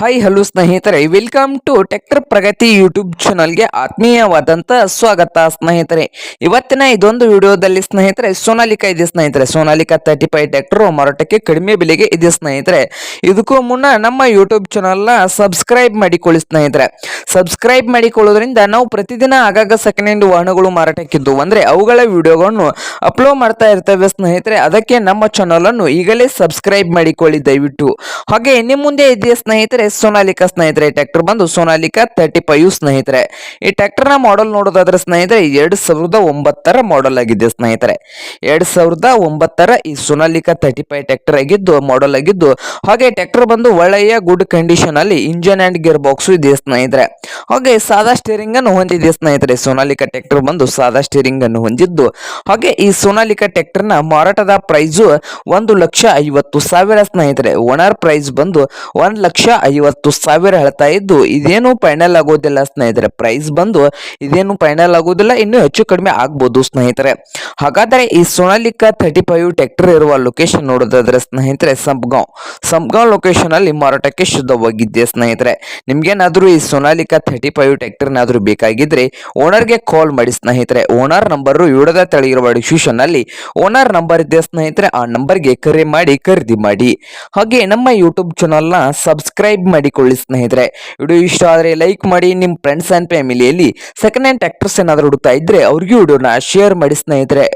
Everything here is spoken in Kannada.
ಹಾಯ್ ಹಲೋ ಸ್ನೇಹಿತರೆ. Welcome to tractor Pragati YouTube ಚಾನಲ್ಗೆ ಆತ್ಮೀಯವಾದಂಥ ಸ್ವಾಗತ ಸ್ನೇಹಿತರೆ. ಇವತ್ತಿನ ಇದೊಂದು ವಿಡಿಯೋದಲ್ಲಿ ಸ್ನೇಹಿತರೆ, ಸೋನಾಲಿಕಾ ಇದೆ ಸ್ನೇಹಿತರೆ. ಸೋನಾಲಿಕಾ ತರ್ಟಿ ಫೈವ್ ಟ್ಯಾಕ್ಟರ್ ಮಾರಾಟಕ್ಕೆ ಕಡಿಮೆ ಬೆಲೆಗೆ ಇದೆ ಸ್ನೇಹಿತರೆ. ಇದಕ್ಕೂ ಮುನ್ನ ನಮ್ಮ ಯೂಟ್ಯೂಬ್ ಚಾನಲ್ನ ಸಬ್ಸ್ಕ್ರೈಬ್ ಮಾಡಿಕೊಳ್ಳಿ ಸ್ನೇಹಿತರೆ. ಸಬ್ಸ್ಕ್ರೈಬ್ ಮಾಡಿಕೊಳ್ಳೋದ್ರಿಂದ ನಾವು ಪ್ರತಿದಿನ ಆಗಾಗ ಸೆಕೆಂಡ್ ಹ್ಯಾಂಡ್ ವಾಹನಗಳು ಮಾರಾಟಕ್ಕಿದ್ದು. ಅಂದರೆ ಅವುಗಳ ವಿಡಿಯೋಗಳನ್ನು ಅಪ್ಲೋಡ್ ಮಾಡ್ತಾ ಇರ್ತೇವೆ ಸ್ನೇಹಿತರೆ. ಅದಕ್ಕೆ ನಮ್ಮ ಚಾನಲನ್ನು ಈಗಲೇ ಸಬ್ಸ್ಕ್ರೈಬ್ ಮಾಡಿಕೊಳ್ಳಿ ದಯವಿಟ್ಟು. ಹಾಗೆ ಇನ್ನು ಮುಂದೆ ಇದೆ ಸ್ನೇಹಿತರೆ? ಸೋನಾಲಿಕಾ ಸ್ನೇಹಿತರೆ ಟ್ರ್ಯಾಕ್ಟರ್ ಬಂದು ಸೋನಾಲಿಕಾ ತರ್ಟಿ ಫೈವ್ ಸ್ನೇಹಿತರೆ. ಈ ಟ್ರ್ಯಾಕ್ಟರ್ನ ಮಾಡೆಲ್ ನೋಡೋದಾದ್ರೆ ಸ್ನೇಹಿತರೆ ಎರಡು ಸಾವಿರದ ಒಂಬತ್ತರ ಮಾಡೆಲ್ ಆಗಿದೆ ಸ್ನೇಹಿತರೆ. ಎರಡು ಸಾವಿರದ ಒಂಬತ್ತರ ಈ ಸೋನಾಲಿಕಾ ತರ್ಟಿ ಫೈವ್ ಟ್ರ್ಯಾಕ್ಟರ್ ಆಗಿದ್ದು ಮಾಡೆಲ್ ಆಗಿದ್ದು, ಹಾಗೆ ಟ್ರ್ಯಾಕ್ಟರ್ ಬಂದು ಒಳ್ಳೆಯ ಗುಡ್ ಕಂಡೀಷನ್ ಅಲ್ಲಿ ಇಂಜನ್ ಅಂಡ್ ಗೇರ್ ಬಾಕ್ಸ್ ಇದೆ ಸ್ನೇಹಿತರೆ. ಹಾಗೆ ಸಾದಾ ಸ್ಟೇರಿಂಗ್ ಅನ್ನು ಹೊಂದಿದೆ ಸ್ನೇಹಿತರೆ, ಸೋನಾಲಿಕಾ ಟ್ರ್ಯಾಕ್ಟರ್ ಬಂದು ಸಾದಾ ಸ್ಟೇರಿಂಗ್ ಅನ್ನು ಹೊಂದಿದ್ದು. ಹಾಗೆ ಈ ಸೋನಾಲಿಕಾ ನ ಮಾರಾಟದ ಪ್ರೈಸ್ ಒಂದು ಲಕ್ಷ ಐವತ್ತು ಸಾವಿರ ಸ್ನೇಹಿತರೆ. ಓನರ್ ಪ್ರೈಸ್ ಬಂದು ಒಂದು ಲಕ್ಷ ಸಾವಿರ ಹೇಳ್ತಾ ಇದ್ದು, ಇದೇನು ಫೈನಲ್ ಆಗೋದಿಲ್ಲ ಸ್ನೇಹಿತರೆ. ಪ್ರೈಸ್ ಬಂದು ಇದೇನು ಫೈನಲ್ ಆಗೋದಿಲ್ಲ, ಇನ್ನೂ ಹೆಚ್ಚು ಕಡಿಮೆ ಆಗ್ಬೋದು ಸ್ನೇಹಿತರೆ. ಹಾಗಾದರೆ ಈ ಸೋನಾಲಿಕಾ ಥರ್ಟಿ ಫೈವ್ ಟ್ರ್ಯಾಕ್ಟರ್ ಇರುವ ಲೊಕೇಶನ್ ನೋಡೋದಾದ್ರೆ ಸ್ನೇಹಿತರೆ ಸಂಪ್ಗಾಂವ್ ಸಂಪ್ಗಾಂವ್ ಲೊಕೇಶನ್ ಅಲ್ಲಿ ಮಾರಾಟಕ್ಕೆ ಶುದ್ಧವಾಗಿದ್ದೆ ಸ್ನೇಹಿತರೆ? ನಿಮ್ಗೇನಾದ್ರೂ ಈ ಸೋನಾಲಿಕಾ ಥರ್ಟಿ ಫೈವ್ ಟ್ರ್ಯಾಕ್ಟರ್ನಾದ್ರೂ ಬೇಕಾಗಿದ್ರೆ ಓನರ್ಗೆ ಕಾಲ್ ಮಾಡಿ ಸ್ನೇಹಿತರೆ. ಓನರ್ ನಂಬರ್ ವಿಡದ ತೆಳಗಿರುವ ಡಿಸ್ಕ್ರಿಪ್ಷನ್ ಅಲ್ಲಿ ಓನರ್ ನಂಬರ್ ಇದೆ ಸ್ನೇಹಿತರೆ, ಆ ನಂಬರ್ಗೆ ಕರೆ ಮಾಡಿ ಖರೀದಿ ಮಾಡಿ. ಹಾಗೆ ನಮ್ಮ ಯೂಟ್ಯೂಬ್ ಚಾನಲ್ನ ಸಬ್ಸ್ಕ್ರೈಬ್ ಮಾಡಿಕೊಳ್ಳಿ ಸ್ನೇಹಿತರೆ. ವಿಡಿಯೋ ಇಷ್ಟ ಆದರೆ ಲೈಕ್ ಮಾಡಿ ನಿಮ್ಮ ಫ್ರೆಂಡ್ಸ್ ಆ್ಯಂಡ್ ಫ್ಯಾಮಿಲಿಯಲ್ಲಿ ಸೆಕೆಂಡ್ ಹ್ಯಾಂಡ್ ಟ್ರ್ಯಾಕ್ಟರ್ಸ್ ಏನಾದರೂ ಹುಡುಕ್ತಾ ಇದ್ದರೆ ಅವ್ರಿಗೂ ವಿಡಿಯೋನ ಶೇರ್ ಮಾಡಿ ಸ್ನೇಹಿತರೆ.